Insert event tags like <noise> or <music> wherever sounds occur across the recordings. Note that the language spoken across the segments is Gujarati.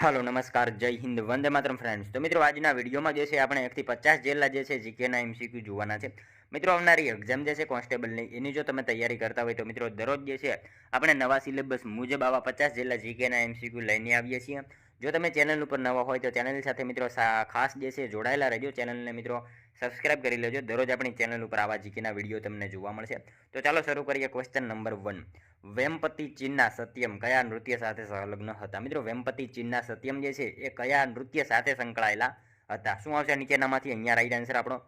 હાલો, નમસ્કાર, જય હિન્દ, વંદે માતરમ ફ્રેન્ડ્સ તો મિત્રો, આજના વિડીયોમાં જે છે, આપણે એકથી પચાસ જેટલા જે છે જીકેના એમસીક્યુ જોવાના છે. મિત્રો, આવનારી એક્ઝામ જે છે કોન્સ્ટેબલની એની જો તમે તૈયારી કરતા હોય, તો મિત્રો, દરરોજ જે છે, આપણે નવા સિલેબસ મુજબ આવા પચાસ જેટલા જીકેના એમસીક્યુ લઈને આવીએ છીએ. જો તમે ચેનલ ઉપર નવા હોય તો ચેનલ સાથે મિત્રો ખાસ જે છે જોડાયેલા રહેજો. ચેનલને મિત્રો સબસ્ક્રાઇબ કરી લેજો. દરરોજ આપણી ચેનલ ઉપર આવા જીકેના વીડિયો તમને જોવા મળશે. તો ચાલો શરૂ કરીએ ક્વેશ્ચન નંબર વન વેમપતિ ચીનના સત્યમ કયા નૃત્ય સાથે સંલગ્ન હતા? મિત્રો વેમપતિ ચીનના સત્યમ જે છે એ કયા નૃત્ય સાથે સંકળાયેલા હતા? શું આવશે? નીચેનામાંથી અહીંયા રાઈટ આન્સર આપણો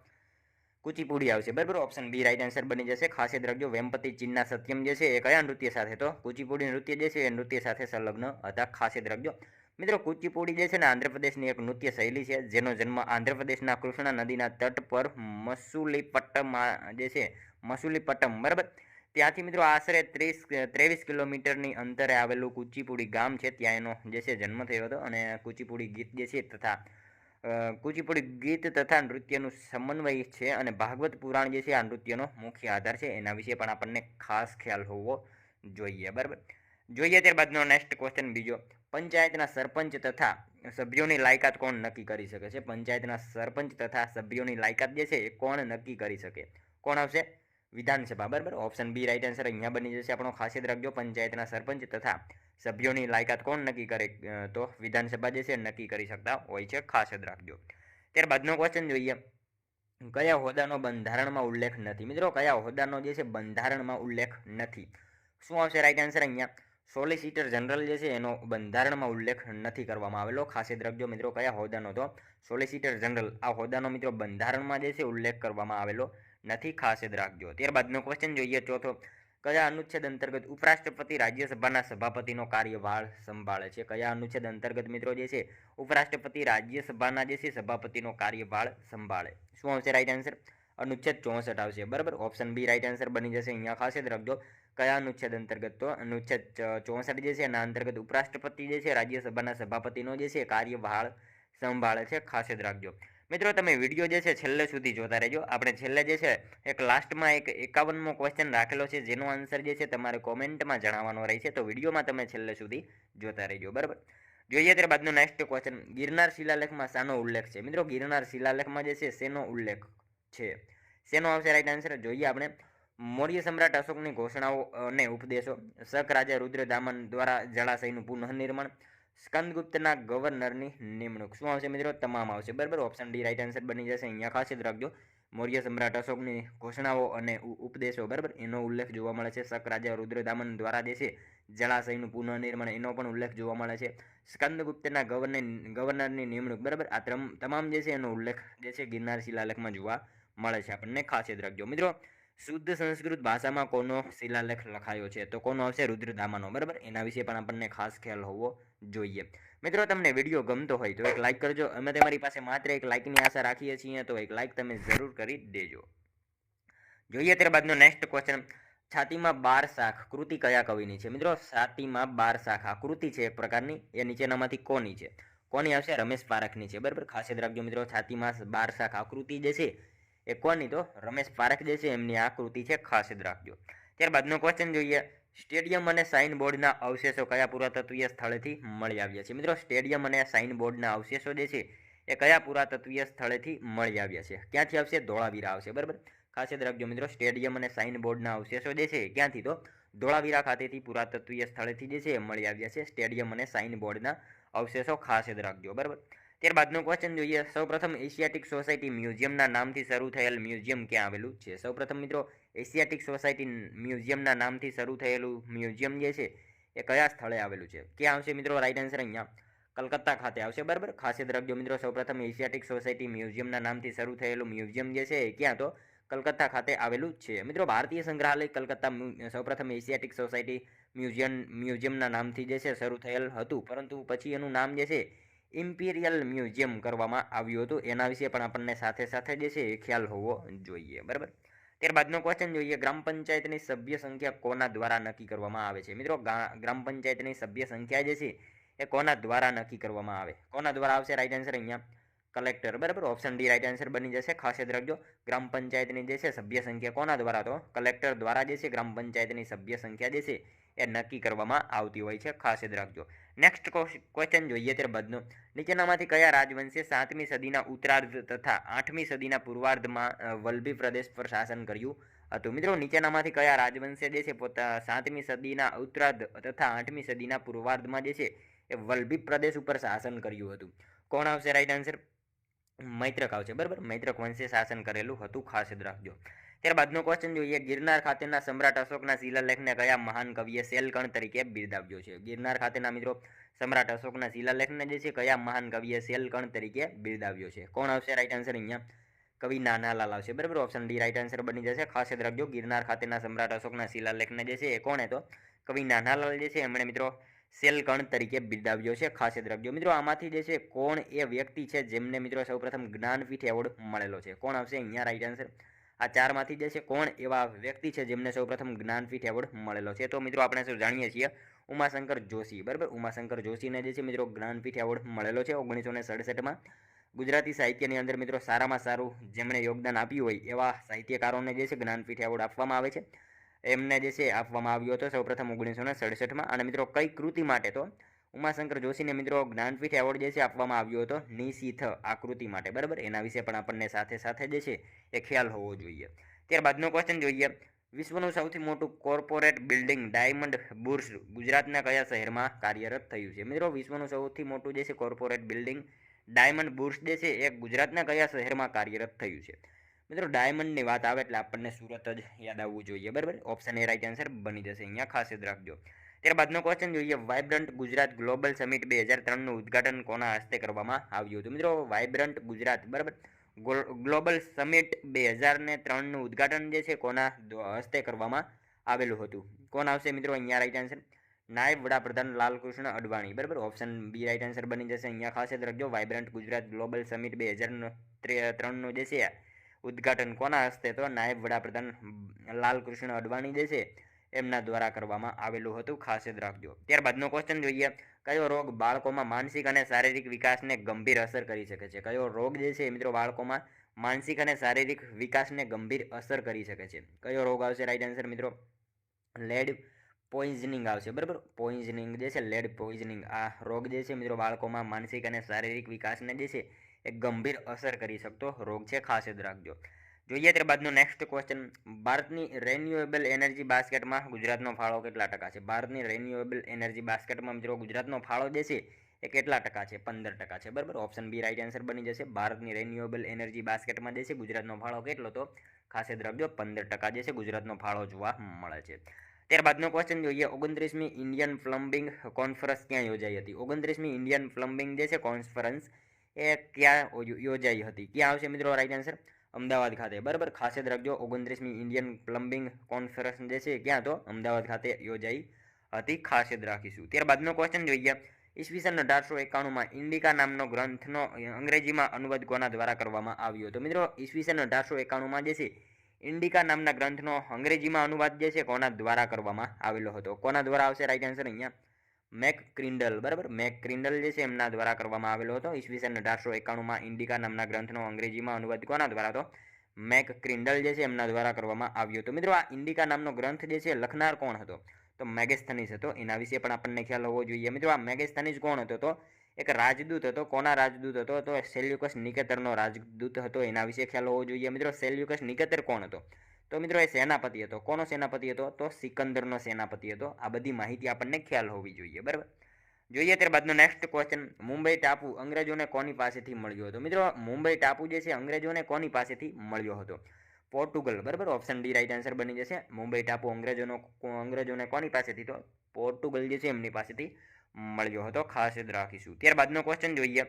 કુચીપુડી આવશે. બરાબર? ઓપ્શન બી રાઈટ આન્સર બની જશે. ખાસ યાદ રાખજો, વેમપતિ ચિન્ના સત્યમ જે છે એ કયા નૃત્ય સાથે? તો કુચીપુડી નૃત્ય જે છે એ નૃત્ય સાથે સંલગ્ન હતા. ખાસ યાદ રાખજો. મિત્રો કુચીપુડી જે છે ને આંધ્રપ્રદેશની એક નૃત્ય શૈલી છે, જેનો જન્મ આંધ્રપ્રદેશના કૃષ્ણા નદીના તટ પર મસુલીપટ્ટમમાં જે છે, મસુલીપટ્ટમ, બરાબર? ત્યાંથી મિત્રો આશરે ત્રીસ, ત્રેવીસ કિલોમીટરની અંતરે આવેલું કુચીપુડી ગામ છે, ત્યાં એનો જે છે જન્મ થયો હતો અને કુચીપુડી ગીત જે છે તથા કુચીપુડી ગીત તથા નૃત્યનું સમન્વય છે અને ભાગવત પુરાણ જે છે આ નૃત્યનો મુખ્ય આધાર છે, એના વિશે પણ આપણને ખાસ ખ્યાલ હોવો જોઈએ, બરાબર? જોઈએ ત્યારબાદનો નેક્સ્ટ ક્વેશ્ચન બીજો. પંચાયતના સરપંચ તથા સભ્યોની લાયકાત કોણ નક્કી કરી શકે છે? પંચાયતના સરપંચ તથા સભ્યોની લાયકાત જે છે એ કોણ નક્કી કરી શકે? કોણ આવશે? વિધાનસભા. બરાબર? ઓપ્શન બી રાઈટ આન્સર અહીંયા બની જશે આપણો. ખાસ યાદ રાખજો. પંચાયતના સરપંચ તથા સભ્યોની લાયકાત કોણ નક્કી કરે? તો વિધાનસભા જે છે નક્કી કરી શકતા હોય છે. ખાસ યાદ રાખજો. ત્યારબાદનો ક્વેશ્ચન જોઈએ. કયા હોદ્દાનો બંધારણમાં ઉલ્લેખ નથી? મિત્રો, કયા હોદ્દાનો જે છે બંધારણમાં ઉલ્લેખ નથી? શું આવશે? રાઈટ આન્સર અહીંયા. સોલિસિટર જનરલ જે છે એનો બંધારણમાં ઉલ્લેખ નથી કરવામાં આવેલો. ખાસ યાદ રાખજો મિત્રો કયા હોદ્દાનો? તો સોલિસિટર જનરલ, આ હોદ્દાનો મિત્રો બંધારણમાં જે છે ઉલ્લેખ કરવામાં આવેલો નથી. ખાસ યાદ રાખજો ત્યારબાદનો ક્વેશ્ચન જોઈએ ચોથો, કયા અનુચ્છેદ અંતર્ગત ઉપરાષ્ટ્રપતિ રાજ્યસભાના સભાપતિનો કાર્યભાર સંભાળે છે? કયા અનુચ્છેદ અંતર્ગત મિત્રો જે છે ઉપરાષ્ટ્રપતિ રાજ્યસભાના જે છે સભાપતિનો કાર્યભાર સંભાળે? શું આવશે રાઈટ આન્સર અનુચ્છેદ ચોસઠ આવશે. બરાબર? ઓપ્શન બી રાઈટ આન્સર બની જશે. અહીંયા ખાસ યાદ રાખજો. કયા અનુચ્છેદ અંતર્ગત તો? અનુચ્છેદ ચોસઠ જે છે, એના અંતર્ગત ઉપરાષ્ટ્રપતિ જે છે, રાજ્યસભાના સભાપતિનો જે છે, કાર્યભાર સંભાળે છે. ખાસ યાદ રાખજો. મિત્રો, તમે વીડિયો જે છે, છેલ્લે સુધી જોતા રહેજો. આપણે છેલ્લે જે છે, એક લાસ્ટમાં એક એકાવનમો ક્વેશ્ચન રાખેલો છે. જેનો આન્સર જે છે, તમારે કોમેન્ટમાં જણાવવાનો રહેશે તો વિડીયોમાં તમે છેલ્લે સુધી જોતા રહેજો. બરાબર? જોઈએ ત્યારબાદનો નેક્સ્ટ ક્વેશ્ચન ગિરનાર શિલાલેખમાં શાનો ઉલ્લેખ છે. મિત્રો, ગિરનાર શિલાલેખમાં જે છે, શેનો ઉલ્લેખ? છે. શેનો આવશે? રાઈટ આન્સર જોઈએ આપણે. મૌર્ય સમ્રાટ અશોકની ઘોષણાઓ અને ઉપદેશો. શક રાજા રુદ્રદામન દ્વારા જળાશયનું પુનઃનિર્માણ. સ્કંદગુપ્તના ગવર્નરની નિમણૂક. શું આવશે મિત્રો? તમામ આવશે. બરાબર? ઓપ્શન ડી રાઈટ આન્સર બની જશે. અહીંયા ખાસ રાખજો. મૌર્ય સમ્રાટ અશોકની ઘોષણાઓ અને ઉપદેશો. બરાબર? એનો ઉલ્લેખ જોવા મળે છે. શક રાજા રુદ્રદામન દ્વારા જે છે, જળાશયનું પુનઃનિર્માણ, એનો પણ ઉલ્લેખ જોવા મળે છે. સ્કંદગુપ્તના ગવર્નર, ગવર્નરની નિમણૂક. બરાબર? આ તમામ જે છે, એનો ઉલ્લેખ જે છે, ગિરનાર શિલાલેખમાં જોવા મળે છે આપણને ખાસ યાદ રાખજો. મિત્રો, શુદ્ધ સંસ્કૃત ભાષામાં કોનો શિલાલેખ લખાયો છે તો કોનો આવશે રુદ્રદામાનો. બરાબર? એના વિશે પણ આપણને ખાસ ખ્યાલ હોવો જોઈએ. મિત્રો, તમને વીડિયો ગમતો હોય તો એક લાઇક કરજો. અમે તમારી પાસે માત્ર એક લાઇકની આશા રાખીએ છીએ, તો એક લાઇક તમે જરૂર કરી દેજો. જોઈએ ત્યારબાદનો નેક્સ્ટ ક્વેશ્ચન છાતીમાં બાર શાખ, કૃતિ કયા કવિની છે? મિત્રો, છાતીમાં બાર શાખ. આ કૃતિ છે એક પ્રકારની. એ નીચેનામાંથી કોની છે? કોની આવશે? રમેશ પારખની છે. બરાબર? ખાસ યાદ રાખજો મિત્રો, છાતીમાં બાર શાખ. આકૃતિ જે છે એ કોની તો રમેશ પારેખ જે છે એમની આકૃતિ છે ખાસ યાદ રાખજો. ત્યારબાદનો ક્વેશ્ચન જોઈએ. સ્ટેડિયમ અને સાઇન બોર્ડના અવશેષો કયા પુરાતત્વીય સ્થળેથી મળી આવ્યા છે? મિત્રો, સ્ટેડિયમ અને સાઇન બોર્ડના અવશેષો જે છે એ કયા પુરાતત્વીય સ્થળેથી મળી આવ્યા છે? ક્યાંથી આવશે? ધોળાવીરા આવશે, બરાબર? ખાસ યાદ રાખજો મિત્રો, સ્ટેડિયમ અને સાઇન બોર્ડના અવશેષો જે છે ક્યાંથી તો ધોળાવીરા ખાતેથી પુરાતત્વીય સ્થળેથી જે છે મળી આવ્યા છે. સ્ટેડિયમ અને સાઇન બોર્ડના અવશેષો ખાસ યાદ રાખજો, બરાબર? ત્યારબાદનો ક્વેશ્ચન જોઈએ. સૌપ્રથમ એશિયાટિક સોસાયટી મ્યુઝિયમના નામથી શરૂ થયેલ મ્યુઝિયમ ક્યાં આવેલું છે? સૌપ્રથમ મિત્રો એશિયાટિક સોસાયટી મ્યુઝિયમના નામથી શરૂ થયેલું મ્યુઝિયમ જે છે, એ કયા સ્થળે આવેલું છે? ક્યાં આવશે મિત્રો? રાઈટ આન્સર અહીંયા કલકત્તા ખાતે આવશે. બરાબર? ખાસ યાદ રાખજો મિત્રો, સૌપ્રથમ એશિયાટિક સોસાયટી મ્યુઝિયમના નામથી શરૂ થયેલું મ્યુઝિયમ જે છે, એ ક્યાં તો કલકત્તા ખાતે આવેલું છે. મિત્રો, ભારતીય સંગ્રહાલય કલકત્તા સૌપ્રથમ એશિયાટિક સોસાયટી મ્યુઝિયમ મ્યુઝિયમના નામથી જે છે, શરૂ થયેલ હતું. પરંતુ પછી એનું નામ જે છે ઇમ્પિરિયલ મ્યુઝિયમ કરવામાં આવ્યું હતું. એના વિશે પણ આપણને સાથે સાથે જે છે એ ખ્યાલ હોવો જોઈએ. બરાબર? ત્યારબાદનો ક્વેશ્ચન જોઈએ. ગ્રામ પંચાયતની સભ્ય સંખ્યા કોના દ્વારા નક્કી કરવામાં આવે છે? મિત્રો ગ્રામ પંચાયતની સભ્ય સંખ્યા જે છે એ કોના દ્વારા નક્કી કરવામાં આવે? કોના દ્વારા આવશે? રાઈટ આન્સર અહીંયા. કલેક્ટર, બરાબર? ઓપ્શન ડી રાઇટ આન્સર બની જશે. ખાસ યાદ રાખજો, ગ્રામ પંચાયતની જે છે સભ્ય સંખ્યા કોના દ્વારા તો? કલેક્ટર દ્વારા જે છે, ગ્રામ પંચાયતની સભ્ય સંખ્યા જે છે, એ નક્કી કરવામાં આવતી હોય છે. ખાસ યાદ રાખજો. નેક્સ્ટ ક્વેશ્ચન જોઈએ ત્યારે ત્યારબાદનો. નીચેનામાંથી કયા રાજવંશે સાતમી સદીના ઉત્તરાર્ધ તથા આઠમી સદીના પૂર્વાર્ધમાં વલ્લભી પ્રદેશ પર શાસન કર્યું હતું? મિત્રો, નીચેનામાંથી કયા રાજવંશે જે છે, પોતા, સાતમી સદીના ઉત્તરાર્ધ તથા આઠમી સદીના પૂર્વાર્ધમાં જે છે, એ વલ્લભી પ્રદેશ ઉપર શાસન કર્યું હતું? કોણ આવશે રાઈટ આન્સર મૈત્રક આવશે, બરાબર? મૈત્રક વંશે શાસન કરેલું હતું, ખાસ યાદ રાખજો. ત્યારબાદનો ક્વેશ્ચન જોઈએ, ગિરનાર ખાતેના સમ્રાટ અશોકના શિલાલેખને કયા મહાન કવિએ સેલકણ તરીકે બિરદાવ્યો છે? ગિરનાર ખાતેના મિત્રો, સમ્રાટ અશોકના શિલાલેખને જે છે, કયા મહાન કવિએ સેલકણ તરીકે બિરદાવ્યો છે? કોણ આવશે? રાઈટ આન્સર અહીંયા. કવિ નાનાલાલ આવશે, બરાબર? ઓપ્શન ડી રાઈટ આન્સર બની જશે. ખાસ યાદ રાખજો, ગિરનાર ખાતેના સમ્રાટ અશોકના શિલાલેખને જે છે, એ કોણ હતો? કવિ નાનાલાલ જે છે, એમણે મિત્રો સેલકણ તરીકે બિરદાવ્યો છે ખાસ યાદ રાખજો. મિત્રો, આમાંથી જે છે, કોણ એ વ્યક્તિ છે જેમને મિત્રો સૌપ્રથમ જ્ઞાનપીઠ એવોર્ડ મળેલો છે? કોણ આવશે? અહીંયા રાઈટ આન્સર આ ચારમાંથી જે છે, કોણ એવા વ્યક્તિ છે જેમને સૌપ્રથમ જ્ઞાનપીઠ એવોર્ડ મળેલો છે? તો મિત્રો, આપણે શું જાણીએ છીએ? ઉમાશંકર જોશી, બરાબર? ઉમાશંકર જોશીને જે છે, મિત્રો, જ્ઞાનપીઠ એવોર્ડ મળેલો છે ઓગણીસો ને સડસઠમાં. ગુજરાતી સાહિત્યની અંદર મિત્રો, સારામાં સારું જેમણે યોગદાન આપ્યું હોય એવા સાહિત્યકારોને જે છે, જ્ઞાનપીઠ એવોર્ડ આપવામાં આવે છે. એમને જે છે આપવામાં આવ્યો હતો સૌપ્રથમ ઓગણીસો ને સડસઠમાં. અને મિત્રો, કઈ કૃતિ માટે તો? ઉમાશંકર જોશીને મિત્રો જ્ઞાનપીઠ એવોર્ડ જે છે આપવામાં આવ્યો હતો, નિશીથ આકૃતિ માટે. બરાબર? એના વિશે પણ આપણને સાથે સાથે જે છે એ ખ્યાલ હોવો જોઈએ. ત્યારબાદનો ક્વેશ્ચન જોઈએ. વિશ્વનું સૌથી મોટું કોર્પોરેટ બિલ્ડિંગ ડાયમંડ બુર્સ ગુજરાતના કયા શહેરમાં કાર્યરત થયું છે? મિત્રો, વિશ્વનું સૌથી મોટું જે છે કોર્પોરેટ બિલ્ડિંગ ડાયમંડ બુર્સ જે છે એ ગુજરાતના કયા શહેરમાં કાર્યરત થયું છે? મિત્રો ડાયમંડની વાત આવે એટલે આપણને સુરત જ યાદ આવવું જોઈએ. બરાબર? ઓપ્શન એ રાઈટ આન્સર બની જશે. અહીંયા ખાસ યાદ રાખજો. ત્યારબાદનો ક્વેશ્ચન જોઈએ. વાઇબ્રન્ટ ગુજરાત ગ્લોબલ સમિટ બે હજાર ત્રણનું ઉદઘાટન કોના હસ્તે કરવામાં આવ્યું હતું? મિત્રો વાઇબ્રન્ટ ગુજરાત, બરાબર? ગ્લોબલ સમિટ બે હજાર ને ત્રણનું ઉદ્ઘાટન જે છે, કોના હસ્તે કરવામાં આવેલું હતું? કોણ આવશે મિત્રો? અહીંયા રાઈટ આન્સર નાયબ વડાપ્રધાન લાલકૃષ્ણ અડવાણી. બરાબર? ઓપ્શન બી રાઈટ આન્સર બની જશે. અહીંયા ખાસ યાદ રાખજો. વાઇબ્રન્ટ ગુજરાત ગ્લોબલ સમિટ બે હજાર ત્રણનું જે છે ઉદ્ઘાટન કોના હસ્તે તો નાયબ વડાપ્રધાન લાલકૃષ્ણ અડવાણી જે છે, એમના દ્વારા કરવામાં આવેલું હતું. ખાસ યાદ રાખજો. ત્યારબાદનો ક્વેશ્ચન જોઈએ. કયો રોગ બાળકોમાં માનસિક અને શારીરિક વિકાસને ગંભીર અસર કરી શકે છે? કયો રોગ જે છે મિત્રો બાળકોમાં માનસિક અને શારીરિક વિકાસને ગંભીર અસર કરી શકે છે? કયો રોગ આવશે? રાઈટ આન્સર મિત્રો લેડ પોઈઝનિંગ આવશે. બરાબર? પોઈઝનિંગ જે છે લેડ પોઈઝનિંગ આ રોગ જે છે મિત્રો બાળકોમાં માનસિક અને શારીરિક વિકાસને જે છે એ ગંભીર અસર કરી શકતો રોગ છે, ખાસ યાદ રાખજો. જોઈએ ત્યારબાદનો નેક્સ્ટ ક્વેશ્ચન ભારતની રેન્યુએબલ એનર્જી બાસ્કેટમાં ગુજરાતનો ફાળો કેટલા ટકા છે? ભારતની રેન્યુએબલ એનર્જી બાસ્કેટમાં મિત્રો ગુજરાતનો ફાળો જે છે, એ કેટલા ટકા છે? પંદર ટકા છે, બરાબર? ઓપ્શન બી રાઈટ આન્સર બની જશે. ભારતની રેન્યુએબલ એનર્જી બાસ્કેટમાં જે છે, ગુજરાતનો ફાળો કેટલો તો? ખાસ યાદ રાખજો, પંદર ટકા જે છે, ગુજરાતનો ફાળો જોવા મળે છે. ત્યારબાદનો ક્વેશ્ચન જોઈએ. ઓગણત્રીસમી ઇન્ડિયન પ્લમ્બિંગ કોન્ફરન્સ ક્યાં યોજાઈ હતી? ઓગણત્રીસમી ઇન્ડિયન પ્લમ્બિંગ જે છે, કોન્ફરન્સ એ ક્યાં યોજાઈ હતી? ક્યાં આવશે મિત્રો રાઈટ આન્સર અમદાવાદ ખાતે. બરાબર? ખાસ યાદ રાખજો, ઓગણત્રીસમી ઇન્ડિયન પ્લમ્બિંગ કોન્ફરન્સ જે છે, ક્યાં તો? અમદાવાદ ખાતે યોજાઈ હતી. ખાસ યાદ રાખીશું. ત્યારબાદનો ક્વેશ્ચન જોઈએ ઈસવીસન અઢારસો એકાણુંમાં ઇન્ડિકા નામનો ગ્રંથનો અંગ્રેજીમાં અનુવાદ કોના દ્વારા કરવામાં આવ્યો હતો? મિત્રો, ઈસવીસન અઢારસો એકાણુંમાં જે છે, ઇન્ડિકા નામના ગ્રંથનો અંગ્રેજીમાં અનુવાદ જે છે, કોના દ્વારા કરવામાં આવેલો હતો? કોના દ્વારા આવશે? રાઈટ આન્સર અહીંયા. મેક ક્રિન્ડલ બરાબર? મેક ક્રિન્ડલ જે છે એમના દ્વારા કરવામાં આવેલો હતો. ઈસવીસન અઢારસો એકાણુંમાં ઇન્ડિકા નામના ગ્રંથનો અંગ્રેજીમાં અનુવાદ કોના દ્વારા હતો? મેક ક્રિન્ડલ જે છે એમના દ્વારા કરવામાં આવ્યો હતો. મિત્રો, આ ઇન્ડિકા નામનો ગ્રંથ જે છે લખનાર કોણ હતો? તો મેગેસ્થનીસ હતો. એના વિશે પણ આપણને ખ્યાલ હોવો જોઈએ. મિત્રો, આ મેગેસ્થનીસ કોણ હતો? તો એક રાજદૂત હતો. કોના રાજદૂત હતો? તો સેલ્યુકસ નિકેતરનો રાજદૂત હતો. એના વિશે ખ્યાલ હોવો જોઈએ. મિત્રો, સેલ્યુકસ નિકેતર કોણ હતો? તો મિત્રો એ સેનાપતિ હતો. કોનો સેનાપતિ હતો? તો સિકંદરનો સેનાપતિ હતો. આ બધી માહિતી આપણને ખ્યાલ હોવી જોઈએ, બરાબર? જોઈએ ત્યારબાદનો નેક્સ્ટ ક્વેશ્ચન મુંબઈ ટાપુ અંગ્રેજોને કોની પાસેથી મળ્યો હતો? મિત્રો, મુંબઈ ટાપુ જે છે, અંગ્રેજોને કોની પાસેથી મળ્યો હતો? પોર્ટુગલ, બરાબર? ઓપ્શન ડી રાઈટ આન્સર બની જશે. મુંબઈ ટાપુ અંગ્રેજોનો, અંગ્રેજોને કોની પાસેથી તો? પોર્ટુગલ જે છે, એમની પાસેથી મળ્યો હતો. ખાસ યાદ રાખીશું. ત્યારબાદનો ક્વેશ્ચન જોઈએ.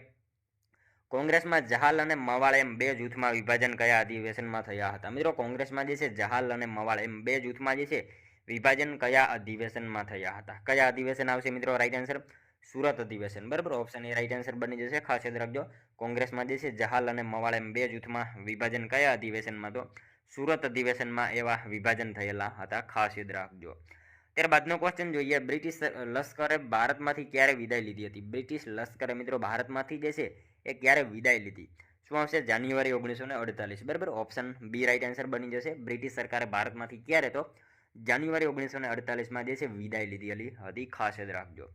કોંગ્રેસમાં જહાલ અને મવાળ એમ બે જૂથમાં વિભાજન કયા અધિવેશનમાં થયા હતા? મિત્રો, કોંગ્રેસમાં જે છે, જહાલ અને મવાળ એમ બે જૂથમાં જે છે, વિભાજન કયા અધિવેશનમાં થયા હતા? કયા અધિવેશન આવશે મિત્રો? રાઈટ આન્સર સુરત અધિવેશન. બરાબર? ઓપ્શન એ રાઈટ આન્સર બની જશે. ખાસ યાદ રાખજો, કોંગ્રેસમાં જે છે, જહાલ અને મવાળ એમ બે જૂથમાં વિભાજન કયા અધિવેશનમાં તો સુરત અધિવેશનમાં એવા વિભાજન થયેલા હતા. ખાસ યાદ રાખજો. ત્યારબાદનો ક્વેશ્ચન જોઈએ. બ્રિટિશ લશ્કરે ભારતમાંથી ક્યારે વિદાય લીધી હતી? બ્રિટિશ લશ્કરે મિત્રો, ભારતમાંથી જે છે એ ક્યારે વિદાય લીધી? શું આવશે? જાન્યુઆરી ઓગણીસો ને અડતાલીસ. બરાબર? ઓપ્શન બી રાઇટ આન્સર બની જશે. બ્રિટિશ સરકારે ભારતમાંથી ક્યારે તો જાન્યુઆરી ઓગણીસો ને અડતાલીસમાં જે છે વિદાય લીધી. હતી ખાસ યાદ રાખજો.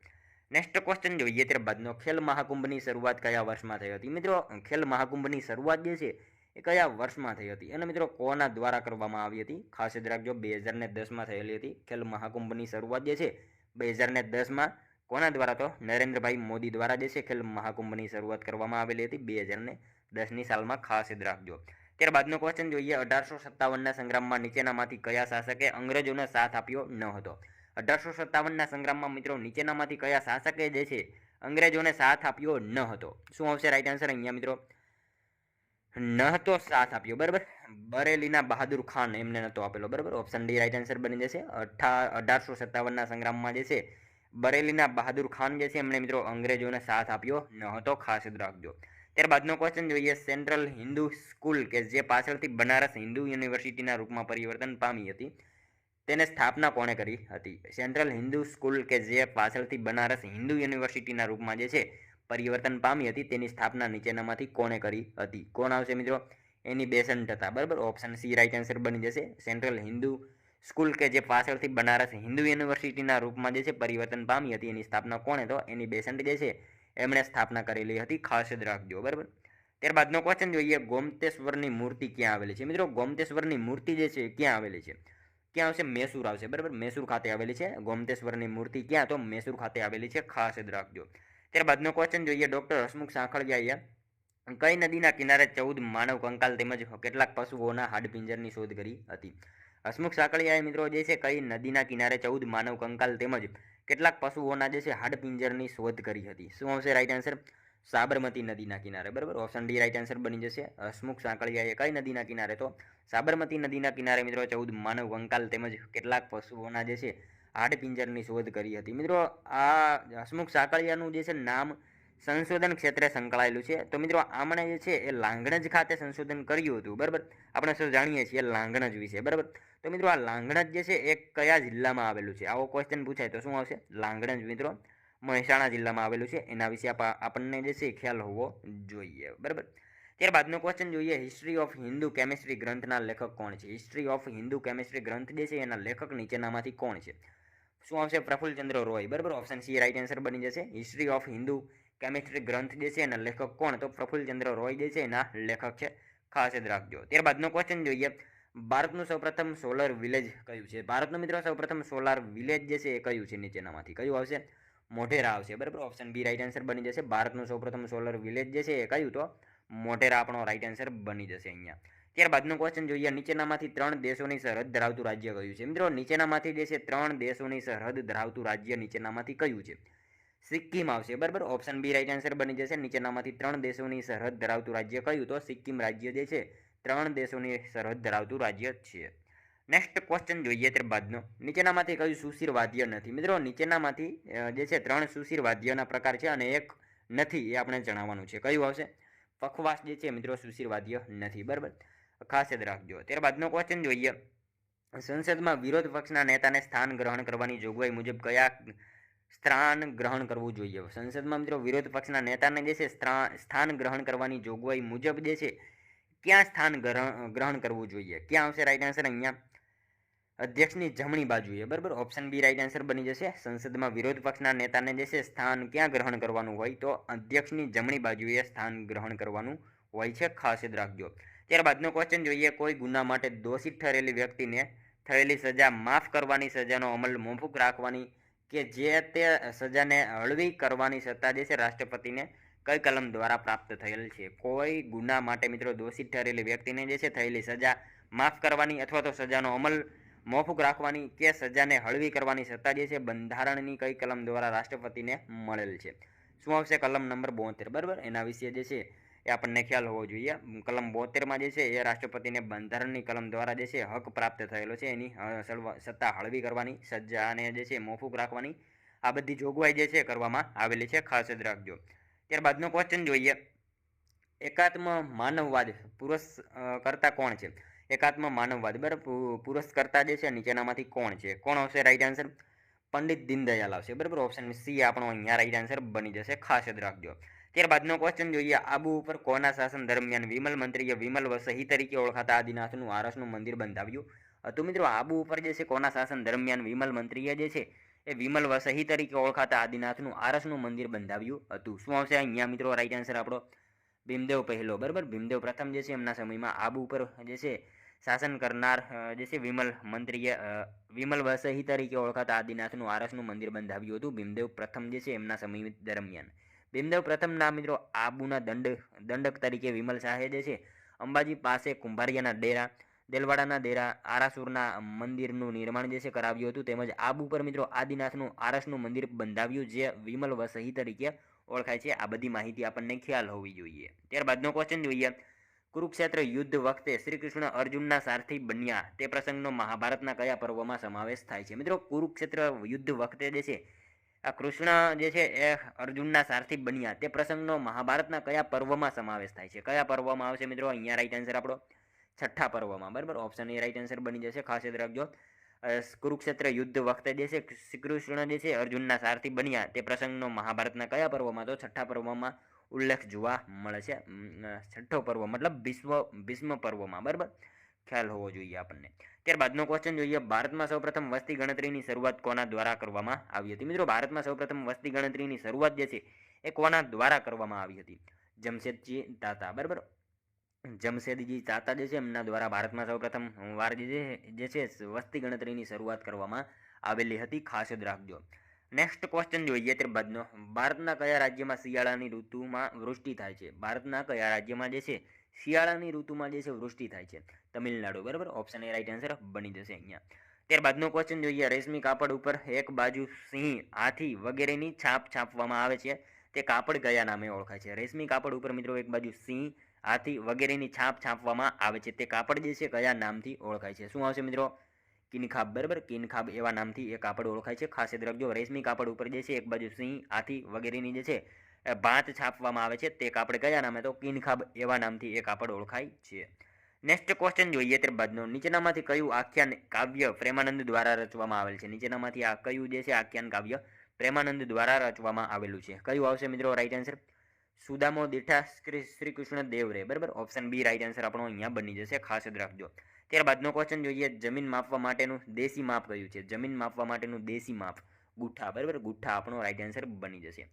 નેક્સ્ટ ક્વેશ્ચન જોઈએ. ત્યારબાદનો ખેલ મહાકુંભની શરૂઆત કયા વર્ષમાં થઈ હતી? મિત્રો, ખેલ મહાકુંભની શરૂઆત જે છે એ કયા વર્ષમાં થઈ હતી? અને મિત્રો, કોના દ્વારા કરવામાં આવી હતી? ખાસ યાદ રાખજો, બે હજાર ને દસમાં થયેલી હતી. ખેલ મહાકુંભની શરૂઆત જે છે, બે હજાર ને દસમાં કોના દ્વારા તો? નરેન્દ્રભાઈ મોદી દ્વારા જે છે ખેલ મહાકુંભની શરૂઆત કરવામાં આવેલી હતી બે હજાર ને દસની સાલમાં ખાસ યાદ રાખજો. ત્યારબાદનો ક્વેશ્ચન જોઈએ, અઢારસો સત્તાવનના સંગ્રામમાં નીચેનામાંથી કયા શાસકે અંગ્રેજોને સાથ આપ્યો ન હતો? અઢારસો સત્તાવનના સંગ્રામમાં મિત્રો નીચેનામાંથી કયા શાસકે જે છે અંગ્રેજોને સાથ આપ્યો ન હતો? શું આવશે? રાઈટ આન્સર અહીંયા મિત્રો. ન હતો, સાથ આપ્યો. બરાબર? બરેલીના બહાદુર ખાન એમને નહોતો આપેલો. બરાબર? ઓપ્શન ડી રાઈટ આન્સર બની જશે. અઠા, અઢારસો સત્તાવનના સંગ્રામમાં જે છે બરેલીના બહાદુર ખાન જે છે, એમણે મિત્રો અંગ્રેજોને સાથ આપ્યો ન હતો ખાસ યાદ રાખજો. ત્યારબાદનો ક્વેશ્ચન જોઈએ સેન્ટ્રલ હિન્દુ સ્કૂલ કે જે પાછળથી બનારસ હિન્દુ યુનિવર્સિટીના રૂપમાં પરિવર્તન પામી હતી, તેને સ્થાપના કોણે કરી હતી? સેન્ટ્રલ હિન્દુ સ્કૂલ કે જે પાછળથી બનારસ હિન્દુ યુનિવર્સિટીના રૂપમાં જે છે, પરિવર્તન પામી હતી, તેની સ્થાપના નીચેનામાંથી કોણે કરી હતી? કોણ આવશે મિત્રો? એની બેસન થતા બરાબર? ઓપ્શન સી રાઈટ આન્સર બની જશે. સેન્ટ્રલ હિન્દુ સ્કૂલ કે જે પાછળથી બનારસ હિન્દુ યુનિવર્સિટીના રૂપમાં જે છે પરિવર્તન પામી હતી, એની સ્થાપના કોણે? તો એની બેસન્ટ જે છે, એમણે સ્થાપના કરેલી હતી ખાસ જ રાખજો, બરાબર? ત્યારબાદનો ક્વેશ્ચન જોઈએ, ગોમતેશ્વરની મૂર્તિ ક્યાં આવેલી છે? મિત્રો, ગોમતેશ્વરની મૂર્તિ જે છે, ક્યાં આવેલી છે? ક્યાં આવશે? મૈસૂર આવશે, બરાબર? મૈસૂર ખાતે આવેલી છે. ગોમતેશ્વરની મૂર્તિ ક્યાં? તો મૈસૂર ખાતે આવેલી છે, ખાસ જ રાખજો. ત્યારબાદનો ક્વેશ્ચન જોઈએ, ડૉક્ટર હસમુખ સાંખળિયાએ કઈ નદીના કિનારે ચૌદ માનવ કંકાલ તેમજ કેટલાક પશુઓના હાડપિંજરની શોધ કરી હતી? હસમુખ સાંકળિયાએ મિત્રો જે છે કઈ નદીના કિનારે ચૌદ માનવ કંકાલ તેમજ કેટલાક પશુઓના જે છે હાડપિંજરની શોધ કરી હતી. શું આવશે રાઈટ આન્સર સાબરમતી નદીના કિનારે. બરાબર? ઓપ્શન ડી રાઈટ આન્સર બની જશે. હસમુખ સાંકળિયાએ કઈ નદીના કિનારે? તો સાબરમતી નદીના કિનારે મિત્રો ચૌદ માનવ કંકાલ તેમજ કેટલાક પશુઓના જે છે હાડપિંજરની શોધ કરી હતી. મિત્રો આ હસમુખ સાંકળિયાનું જે છે નામ સંશોધન ક્ષેત્રે સંકળાયેલું છે. તો મિત્રો, આમણે જે છે, એ લાંગણજ ખાતે સંશોધન કર્યું હતું, બરાબર? આપણે સૌ જાણીએ છીએ, લાંગણજ વિશે, બરાબર? તો મિત્રો, આ લાંગણજ જે છે, એ કયા જિલ્લામાં આવેલું છે? આવો ક્વેશ્ચન પૂછાય તો શું આવશે? લાંગણજ, મિત્રો, મહેસાણા જિલ્લામાં આવેલું છે. એના વિશે આપણને જે છે ખ્યાલ હોવો જોઈએ, બરાબર? ત્યારબાદનો ક્વેશ્ચન જોઈએ હિસ્ટ્રી ઓફ હિન્દુ કેમિસ્ટ્રી ગ્રંથના લેખક કોણ છે? હિસ્ટ્રી ઓફ હિન્દુ કેમિસ્ટ્રી ગ્રંથ જે છે, એના લેખક નીચેનામાંથી કોણ છે? શું આવશે? પ્રફુલ્લચંદ્ર રોય, બરાબર? ઓપ્શન સી રાઇટ આન્સર બની જશે. હિસ્ટ્રી ઓફ હિન્દુ કેમિસ્ટ્રી ગ્રંથ જે છે એના લેખક કોણ તો પ્રફુલ્લચંદ્ર રોય જે છે એના લેખક છે. ખાસ યાદ રાખજો. ત્યારબાદનો ક્વેશ્ચન જોઈએ. ભારતનું સૌપ્રથમ સોલર વિલેજ કયું છે? ભારતનું મિત્રો સૌપ્રથમ સોલાર વિલેજ જે છે એ કયું છે? નીચેનામાંથી કયું આવશે? મોઢેરા આવશે. બરાબર? ઓપ્શન બી રાઈટ આન્સર બની જશે. ભારતનું સૌપ્રથમ સોલર વિલેજ જે છે એ કયું? તો મોઢેરા આપણો રાઈટ આન્સર બની જશે અહીંયા. ત્યારબાદનો ક્વેશ્ચન જોઈએ. નીચેનામાંથી ત્રણ દેશોની સરહદ ધરાવતું રાજ્ય કયું છે? મિત્રો, નીચેનામાંથી જે છે ત્રણ દેશોની સરહદ ધરાવતું રાજ્ય નીચેનામાંથી કયું છે? સિક્કિમ આવશે. બરાબર? ઓપ્શન બી રાઈટ આન્સર બની જશે. નીચેનામાંથી ત્રણ દેશોની સરહદ ધરાવતું રાજ્ય કયું? તો સિક્કિમ રાજ્ય જે છે, ત્રણ દેશોની સરહદ ધરાવતું રાજ્ય છે. નેક્સ્ટ ક્વેશ્ચન જોઈએ ત્યારબાદનો. નીચેનામાંથી કયું સુશીર વાદ્ય નથી? મિત્રો, નીચેનામાંથી જે છે, ત્રણ સુશીર વાદ્યના પ્રકાર છે અને એક નથી એ આપણે જણાવવાનું છે. કયું આવશે? પખવાસ જે છે, મિત્રો, સુશીર વાદ્ય નથી. બરાબર? ખાસ યાદ રાખજો. ત્યારબાદનો ક્વેશ્ચન જોઈએ. સંસદમાં વિરોધ પક્ષના નેતાને સ્થાન ગ્રહણ કરવાની જોગવાઈ મુજબ કયા સ્થાન ગ્રહણ કરવું જોઈએ. સંસદમાં મિત્રો વિરોધ પક્ષના નેતાને જે છે સ્થાન ગ્રહણ કરવાની જોગવાઈ મુજબ જે છે, ક્યાં સ્થાન ગ્રહણ કરવું જોઈએ? ક્યાં આવશે રાઈટ આન્સર અહીંયા અધ્યક્ષની જમણી બાજુએ બરાબર? ઓપ્શન બી રાઈટ આન્સર બની જશે. સંસદમાં વિરોધ પક્ષના નેતાને જે છે સ્થાન ક્યાં ગ્રહણ કરવાનું હોય, તો અધ્યક્ષની જમણી બાજુએ સ્થાન ગ્રહણ કરવાનું હોય છે. ખાસ યાદ રાખજો. ત્યારબાદનો ક્વેશ્ચન જોઈએ. કોઈ ગુના માટે દોષિત ઠરેલી વ્યક્તિને થયેલી સજા માફ કરવાની સજાનો અમલ મોફૂક રાખવાની કે જે તે સજાને હળવી કરવાની સત્તા જે છે રાષ્ટ્રપતિને કઈ કલમ દ્વારા પ્રાપ્ત થયેલ છે? કોઈ ગુના માટે મિત્રો દોષિત ઠરેલી વ્યક્તિને જે છે થયેલી સજા માફ કરવાની અથવા તો સજાનો અમલ મોફુક રાખવાની કે સજાને હળવી કરવાની સત્તા જે છે બંધારણની કઈ કલમ દ્વારા રાષ્ટ્રપતિને મળેલ છે? શું આવશે? કલમ નંબર બોતેર, બરાબર? એના વિશે જે છે એ આપણને ખ્યાલ હોવો જોઈએ. કલમ બોતેરમાં જે છે એ રાષ્ટ્રપતિને બંધારણની કલમ દ્વારા જે છે હક પ્રાપ્ત થયેલો છે. એની સત્તા હળવી કરવાની સજાને જે છે મોફૂક રાખવાની આ બધી જોગવાઈ જે છે કરવામાં આવેલી છે. ખાસ જ રાખજો. ત્યારબાદનો ક્વેશ્ચન જોઈએ. એકાત્મ માનવવાદ પુરસ્ કરતા કોણ છે? એકાત્મ માનવવાદ, બરાબર? પુરસ્કર્તા જે છે નીચેનામાંથી કોણ છે? કોણ આવશે? રાઈટ આન્સર પંડિત દીનદયાલ આવશે. બરાબર? ઓપ્શન સી આપણો અહીંયા રાઈટ આન્સર બની જશે. ખાસ યાદ રાખજો. ત્યારબાદનો ક્વેશ્ચન જોઈએ. આબુ ઉપર કોના શાસન દરમિયાન વિમલ મંત્રીએ વિમલ વસહી તરીકે ઓળખાતા આદિનાથનું આરસનું મંદિર બંધાવ્યું? હતું મિત્રો, આબુ ઉપર જે છે, કોના શાસન દરમિયાન વિમલ મંત્રીએ જે છે, એ વિમલ વસહી તરીકે ઓળખાતા આદિનાથનું આરસનું મંદિર બંધાવ્યું હતું. શું આવશે અહીંયા મિત્રો? રાઈટ આન્સર આપણો. ભીમદેવ પહેલો, બરાબર? ભીમદેવ પ્રથમ જે છે, એમના સમયમાં આબુ ઉપર જે છે, શાસન કરનાર જે છે, વિમલ મંત્રીએ વિમલ વસહી તરીકે ઓળખાતા આદિનાથનું આરસનું મંદિર બંધાવ્યું હતું. ભીમદેવ પ્રથમ જે છે, એમના સમય દરમિયાન. ભીમદેવ પ્રથમના મિત્રો આબુના દંડ, દંડક તરીકે વિમલ શાહે જે છે, અંબાજી પાસે કુંભારિયાના ડેરા, દેલવાડાના ડેરા, આરાસુરના મંદિરનું નિર્માણ જે છે કરાવ્યું હતું, તેમજ આબુ પર મિત્રો આદિનાથનું આરસનું મંદિર બંધાવ્યું, જે વિમલ વસહી તરીકે ઓળખાય છે. આ બધી માહિતી આપણને ખ્યાલ હોવી જોઈએ. ત્યારબાદનો ક્વેશ્ચન જોઈએ. કુરુક્ષેત્ર યુદ્ધ વખતે શ્રી કૃષ્ણ અર્જુનના સારથી બન્યા, તે પ્રસંગનો મહાભારતના કયા પર્વમાં સમાવેશ થાય છે? મિત્રો, કુરુક્ષેત્ર યુદ્ધ વખતે જે છે આ કૃષ્ણ જે છે એ અર્જુનના સારથી બન્યા. તે પ્રસંગનો મહાભારતના કયા પર્વમાં સમાવેશ થાય છે? કયા પર્વમાં આવશે મિત્રો? અહીંયા રાઈટ આન્સર આપણો. છઠ્ઠા પર્વમાં. બરાબર? ઓપ્શન એ રાઈટ આન્સર બની જશે. ખાસ યાદ રાખજો. કુરુક્ષેત્ર યુદ્ધ વખતે જે છે શ્રી કૃષ્ણ જે છે અર્જુનના સારથી બન્યા. તે પ્રસંગનો મહાભારતના કયા પર્વમાં? તો છઠ્ઠા પર્વમાં ઉલ્લેખ જોવા મળે છે. છઠ્ઠો પર્વ, મતલબ ભીષ્મ ભીષ્મ પર્વમાં. બરાબર? ખ્યાલ હોવો જોઈએ આપણને. ત્યારબાદનો ક્વેશ્ચન જોઈએ. ભારતમાં સૌપ્રથમ વસ્તી ગણતરીની શરૂઆત કોના દ્વારા કરવામાં આવી હતી? મિત્રો, ભારતમાં સૌપ્રથમ વસ્તી ગણતરીની શરૂઆત જે છે, એ કોના દ્વારા કરવામાં આવી હતી? જમશેદજી તાતા, બરાબર? જમશેદજી તાતા જે છે, એમના દ્વારા ભારતમાં સૌપ્રથમ વાર જે છે વસ્તી ગણતરીની શરૂઆત કરવામાં આવેલી હતી. ખાસ યાદ રાખજો. નેક્સ્ટ ક્વેશ્ચન જોઈએ. ત્યારબાદનો, ભારતના કયા રાજ્યમાં શિયાળાની ઋતુમાં વૃષ્ટિ થાય છે? ભારતના કયા રાજ્યમાં જે છે શિયાળાની ઋતુમાં જે છે વૃષ્ટિ થાય છે. તમિલનાડુ, બરાબર? ઓપ્શન એ રાઈટ આન્સર બની જશે અહીંયા. ત્યારબાદનો ક્વેશ્ચન જોઈએ. રેશમી કાપડ ઉપર એક બાજુ સિંહ હાથી વગેરેની છાપ છાપવામાં આવે છે. તે કાપડ કયા નામે ઓળખાય છે. રેશમી કાપડ ઉપર મિત્રો એક બાજુ સિંહ હાથી વગેરેની છાપ છાપવામાં આવે છે. તે કાપડ જે છે કયા નામથી ઓળખાય છે? શું આવશે મિત્રો? કિનખાબ, બરાબર? કિનખાબ એવા નામથી એ કાપડ ઓળખાય છે. ખાસ યાદ રાખજો. રેશમી કાપડ ઉપર જે છે એક બાજુ સિંહ હાથી વગેરેની જે છે ભાત છાપવામાં આવે છે, તે કાપડ કયા નામે, તો કિનખાબ એવા નામથી એ કાપડ ઓળખાય છે. નેક્સ્ટ ક્વેશ્ચન જોઈએ ત્યારબાદનો નીચેનામાંથી કયું આખ્યાન કાવ્ય પ્રેમાનંદ દ્વારા રચવામાં આવેલ છે? નીચેનામાંથી આ કયું જે છે આખ્યાન કાવ્ય પ્રેમાનંદ દ્વારા રચવામાં આવેલું છે? કયું આવશે મિત્રો? રાઈટ આન્સર સુદામો દીઠા શ્રી કૃષ્ણ દેવરે બરાબર? ઓપ્શન બી રાઈટ આન્સર આપણો અહીંયા બની જશે. ખાસ યાદ રાખજો. ત્યારબાદનો ક્વેશ્ચન જોઈએ, જમીન માપવા માટેનું દેશી માપ કયું છે? જમીન માપવા માટેનું દેશી માપ ગુઠ્ઠા બરાબર? ગુઠ્ઠા આપણો રાઈટ આન્સર બની જશે.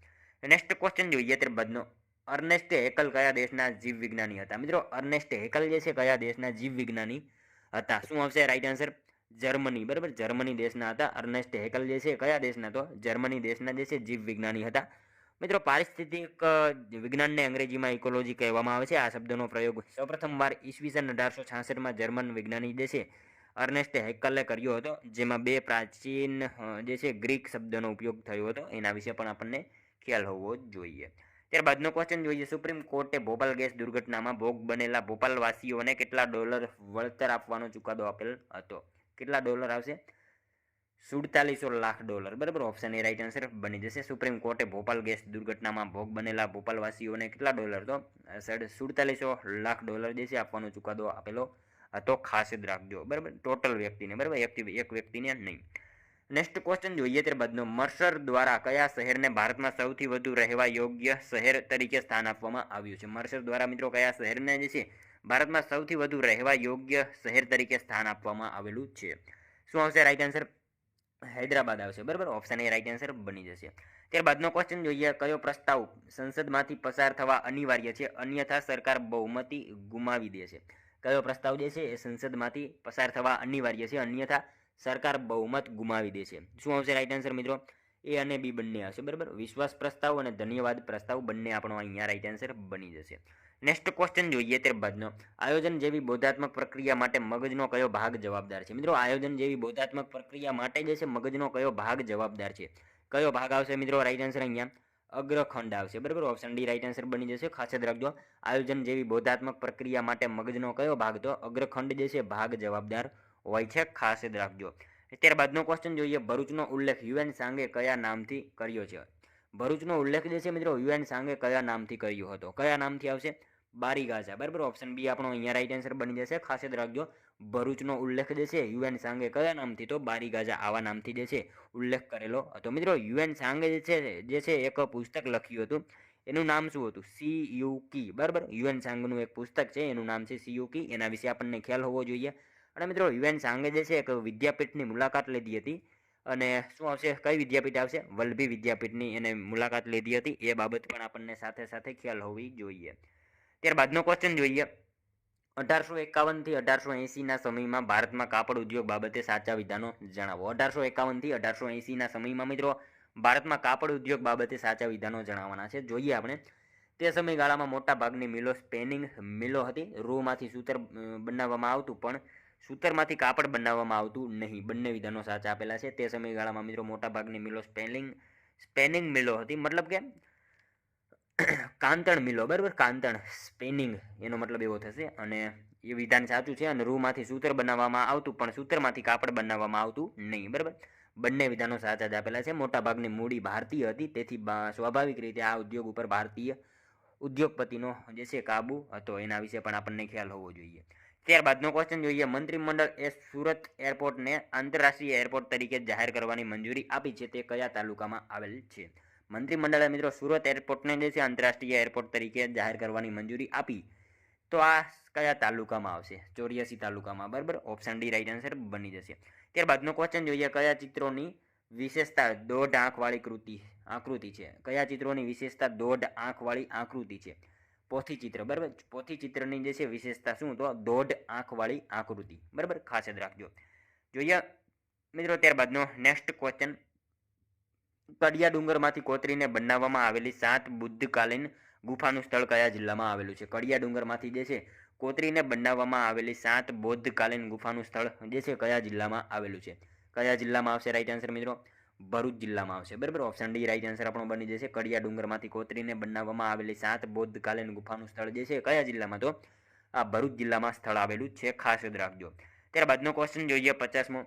નેક્સ્ટ ક્વેશ્ચન જોઈએ ત્યારબાદનો અર્નેસ્ટ હેકલ કયા દેશના જીવ વિજ્ઞાની હતા? મિત્રો, અર્નેસ્ટ હેકલ જે છે કયા દેશના જીવ વિજ્ઞાની હતા? શું આવશે? Right answer Germany. બરાબર? જર્મની દેશના હતા. અર્નેસ્ટ હેકલ જે છે કયા દેશના તો? જર્મની દેશના જે છે જીવ વિજ્ઞાની હતા. મિત્રો, પારિસ્થિતિક વિજ્ઞાનને અંગ્રેજીમાં ઇકોલોજી કહેવામાં આવે છે. આ શબ્દનો પ્રયોગ સૌપ્રથમ વાર ઈસવીસન અઢારસો છાસઠમાં જર્મન વિજ્ઞાની જે છે, અર્નેસ્ટ હેકલે કર્યો હતો. જેમાં બે પ્રાચીન જે છે ગ્રીક શબ્દનો ઉપયોગ થયો હતો. એના વિશે પણ આપણને ખ્યાલ હોવો જોઈએ. ત્યારબાદનો ક્વેશ્ચન જોઈએ. સુપ્રીમ કોર્ટે ભોપાલ ગેસ દુર્ઘટનામાં ભોગ બનેલા ભોપાલવાસીઓને કેટલા ડોલર વળતર આપવાનો ચુકાદો આપેલ હતો? કેટલા ડોલર આવશે? સુડતાલીસો લાખ ડોલર. બરાબર? ઓપ્શન એ રાઈટ આન્સર બની જશે. સુપ્રીમ કોર્ટે ભોપાલ ગેસ દુર્ઘટનામાં ભોગ બનેલા ભોપાલવાસીઓને કેટલા ડોલર તો? સુડતાલીસો લાખ ડોલર જે છે આપવાનો ચુકાદો આપેલો હતો. ખાસ જ રાખજો. બરાબર? ટોટલ વ્યક્તિને. બરાબર? એક એક વ્યક્તિને નહીં. નેક્સ્ટ ક્વેશ્ચન જોઈએ ત્યારબાદનો. મર્સર દ્વારા કયા શહેરને ભારતમાં સૌથી વધુ રહેવા યોગ્ય શહેર તરીકે સ્થાન આપવામાં આવ્યું છે? મર્સર દ્વારા મિત્રો કયા શહેરને જે છે, ભારતમાં સૌથી વધુ રહેવા યોગ્ય શહેર તરીકે સ્થાન આપવામાં આવેલું છે? શું આવશે? રાઈટ આન્સર હૈદરાબાદ આવશે. બરાબર? ઓપ્શન એ રાઈટ આન્સર બની જશે. ત્યારબાદનો ક્વેશ્ચન જોઈએ. કયો પ્રસ્તાવ સંસદમાંથી પસાર થવા અનિવાર્ય છે? અન્યથા સરકાર બહુમતી ગુમાવી દે છે. કયો પ્રસ્તાવ જે છે, એ સંસદમાંથી પસાર થવા અનિવાર્ય છે? અન્યથા સરકાર બહુમત ગુમાવી દેશે. શું આવશે રાઈટ આન્સર મિત્રો? એ અને બી બંને આવશે, બરાબર? વિશ્વાસ પ્રસ્તાવ અને ધન્યવાદ પ્રસ્તાવ બંને આપણો અહીંયા રાઈટ આન્સર બની જશે. નેક્સ્ટ ક્વેશ્ચન જોઈએ ત્યારબાદનો આયોજન જેવી બોધાત્મક પ્રક્રિયા માટે મગજનો કયો ભાગ જવાબદાર છે? મિત્રો, આયોજન જેવી બોધાત્મક પ્રક્રિયા માટે જે છે, મગજનો કયો ભાગ જવાબદાર છે? કયો ભાગ આવશે મિત્રો રાઈટ આન્સર અહીંયા? અગ્રખંડ આવશે, બરાબર? ઓપ્શન ડી રાઈટ આન્સર બની જશે, ખાસ યાદ રાખજો. આયોજન જેવી બોધાત્મક પ્રક્રિયા માટે મગજનો કયો ભાગ? તો અગ્રખંડ જે છે, ભાગ જવાબદાર હોય છે, ખાસ યાદ રાખજો. ત્યારબાદનો ક્વેશ્ચન જોઈએ. ભરૂચનો ઉલ્લેખ યુએન સાંગે કયા નામથી કર્યો છે? ભરૂચનો ઉલ્લેખ જે છે મિત્રો, યુએન સાંગે કયા નામથી કર્યો હતો? કયા નામથી આવશે? બારી ગાઝા બરાબર? ઓપ્શન બી આપણો અહીંયા રાઈટ આન્સર બની જશે. ખાસ યાદ રાખજો. ભરૂચનો ઉલ્લેખ જે છે, યુએન સાંગે કયા નામથી? તો બારી ગાઝા આવા નામથી જે છે, ઉલ્લેખ કરેલો હતો. મિત્રો, યુએન સાંગે જે છે જે છે, એક પુસ્તક લખ્યું હતું. એનું નામ શું હતું? સી યુ કી બરાબર? યુએન સાંગનું એક પુસ્તક છે. એનું નામ છે સી યુ કી એના વિશે આપણને ખ્યાલ હોવો જોઈએ. અને મિત્રો યુએન સાંગે જે છે એક વિદ્યાપીઠની મુલાકાત લીધી હતી. અને શું આવશે? કઈ વિદ્યાપીઠ આવશે? વલ્લભી વિદ્યાપીઠની એને મુલાકાત લીધી હતી. એ બાબત પણ આપણને સાથે સાથે ખ્યાલ હોવી જોઈએ. ત્યારબાદનો ક્વેશ્ચન જોઈએ. અઢારસો એકાવનથી અઢારસો એંસીના સમયમાં ભારતમાં કાપડ ઉદ્યોગ બાબતે સાચા વિધાનો જણાવો. અઢારસો એકાવનથી અઢારસો એંસીના સમયમાં મિત્રો, ભારતમાં કાપડ ઉદ્યોગ બાબતે સાચા વિધાનો જણાવવાના છે. જોઈએ આપણે. તે સમયગાળામાં મોટા ભાગની મિલો સ્પેનિંગ મિલો હતી. રૂમાંથી સૂતર બનાવવામાં આવતું. પણ સૂતરમાંથી કાપડ બનાવવામાં આવતું નહીં. બંને વિધાનો સાચા આપેલા છે. તે સમયગાળામાં મિત્રો મોટા ભાગની મિલો સ્પેનિંગ સ્પેનિંગ મિલો હતી. મતલબ કે <coughs> કાંતણ મિલો, બરાબર? કાંતણ, સ્પેનિંગ એનો મતલબ એવો થશે. અને એ વિધાન સાચું છે અને રૂમાંથી સૂતર બનાવવામાં આવતું, પણ સૂતરમાંથી કાપડ બનાવવામાં આવતું નહીં. બરાબર? બંને વિધાનો સાચા જ આપેલા છે. મોટા ભાગની મૂડી ભારતીય હતી. તેથી સ્વાભાવિક રીતે આ ઉદ્યોગ ઉપર ભારતીય ઉદ્યોગપતિનો જે છે કાબુ હતો એના વિશે પણ આપણને ખ્યાલ હોવો જોઈએ. ત્યારબાદનો ક્વેશ્ચન જોઈએ. મંત્રીમંડળ એ સુરત એરપોર્ટને આંતરરાષ્ટ્રીય એરપોર્ટ તરીકે જાહેર કરવાની મંજૂરી આપી છે. તે કયા તાલુકામાં આવેલ છે? મંત્રીમંડળે મિત્રો સુરત એરપોર્ટને જે છે આંતરરાષ્ટ્રીય એરપોર્ટ તરીકે જાહેર કરવાની મંજૂરી આપી. તો આ કયા તાલુકામાં આવશે? ચોર્યાસી તાલુકામાં. બરાબર? ઓપ્શન ડી રાઈટ આન્સર બની જશે. ત્યારબાદનો ક્વેશ્ચન જોઈએ. કયા ચિત્રોની વિશેષતા દોઢ આંખવાળી કૃતિ, આકૃતિ છે? કયા ચિત્રોની વિશેષતા દોઢ આંખવાળી આકૃતિ છે? પોથી ચિત્ર બરાબર? પોથી ચિત્રની જે છે વિશેષતા શું? તો દોઢ આંખવાળી આકૃતિ, બરાબર? ખાસ યાદ રાખજો. જોઈએ મિત્રો ત્યારબાદનો નેક્સ્ટ ક્વેશ્ચન કડિયા ડુંગરમાંથી કોતરીને બનાવવામાં આવેલી સાત બુદ્ધકાલીન ગુફાનું સ્થળ કયા જિલ્લામાં આવેલું છે? કડિયા ડુંગરમાંથી જે છે કોતરીને બનાવવામાં આવેલી સાત બૌદ્ધકાલીન ગુફાનું સ્થળ જે છે કયા જિલ્લામાં આવેલું છે? કયા જિલ્લામાં આવશે? રાઈટ આન્સર મિત્રો. ભરૂચ જિલ્લામાં આવશે. બરાબર? ઓપ્શન ડી રાઈટ આન્સર આપણો બની જશે. કડિયા ડુંગરમાંથી કોતરીને બનાવવામાં આવેલી સાત બૌદ્ધકાલીન ગુફાનું સ્થળ જે છે, કયા જિલ્લામાં? તો આ ભરૂચ જિલ્લામાં સ્થળ આવેલું છે, ખાસ યાદ રાખજો. ત્યારબાદનો ક્વેશ્ચન જોઈએ પચાસમો.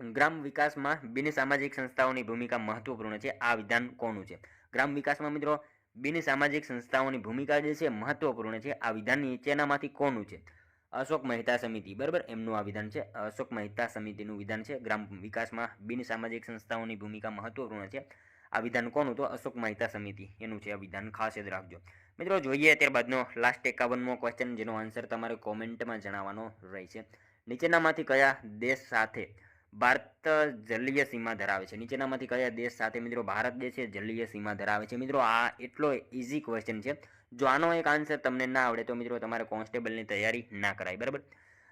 ગ્રામ વિકાસમાં બિન સામાજિક સંસ્થાઓની ભૂમિકા મહત્વપૂર્ણ છે. આ વિધાન કોનું છે? ગ્રામ વિકાસમાં મિત્રો, બિન સામાજિક સંસ્થાઓની ભૂમિકા જે છે, મહત્વપૂર્ણ છે. આ વિધાન નીચેનામાંથી કોનું છે? અશોક મહેતા સમિતિ, બરાબર? એમનું આ વિધાન છે. અશોક મહેતા સમિતિનું વિધાન છે. ગ્રામ વિકાસમાં બિન સામાજિક સંસ્થાઓની ભૂમિકા મહત્વપૂર્ણ છે. આ વિધાન કોનું? તો અશોક મહેતા સમિતિ. એનું છે આ વિધાન. ખાસ યાદ રાખજો. મિત્રો, જોઈએ ત્યારબાદનો લાસ્ટ એકાવનમો ક્વેશ્ચન જેનો આન્સર તમારે કોમેન્ટમાં જણાવવાનો રહેશે. નીચેનામાંથી કયા દેશ સાથે ભારત જલીય સીમા ધરાવે છે? નીચેનામાંથી કયા દેશ સાથે મિત્રો, ભારત દેશ છે, જલીય સીમા ધરાવે છે? મિત્રો, આ એટલો ઇઝી ક્વેશ્ચન છે. જો આનો એક આન્સર તમને ના આવડે તો મિત્રો તમારે કોન્સ્ટેબલની તૈયારી ના કરાય, બરાબર?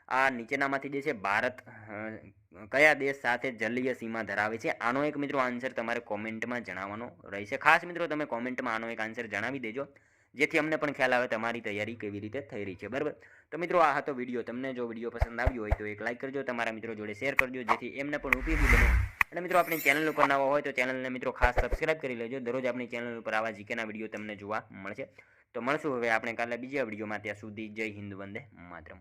આ નીચેનામાંથી જે છે ભારત કયા દેશ સાથે જલીય સીમા ધરાવે છે? આનો એક મિત્રો આન્સર તમારે કોમેન્ટમાં જણાવવાનો રહેશે. ખાસ મિત્રો તમે કોમેન્ટમાં આનો એક આન્સર જણાવી દેજો, જેથી અમને પણ ખ્યાલ આવે તમારી તૈયારી કેવી રીતે થઈ રહી છે, બરાબર? તો મિત્રો આ હતો વીડિયો. તમને જો વીડિયો પસંદ આવ્યો હોય તો એક લાઇક કરજો, તમારા મિત્રો જોડે શેર કરજો, જેથી એમને પણ ઉપયોગી બને અને મિત્રો, આપણી ચેનલ ઉપર નવા હોય તો ચેનલને મિત્રો ખાસ સબસ્ક્રાઇબ કરી લેજો. દરરોજ આપણી ચેનલ ઉપર આવા જીકેના વીડિયો તમને જોવા મળશે. તો મળશું હવે આપણે કાલે બીજા વિડીયોમાં ત્યાં સુધી જય હિન્દ, વંદે માતરમ.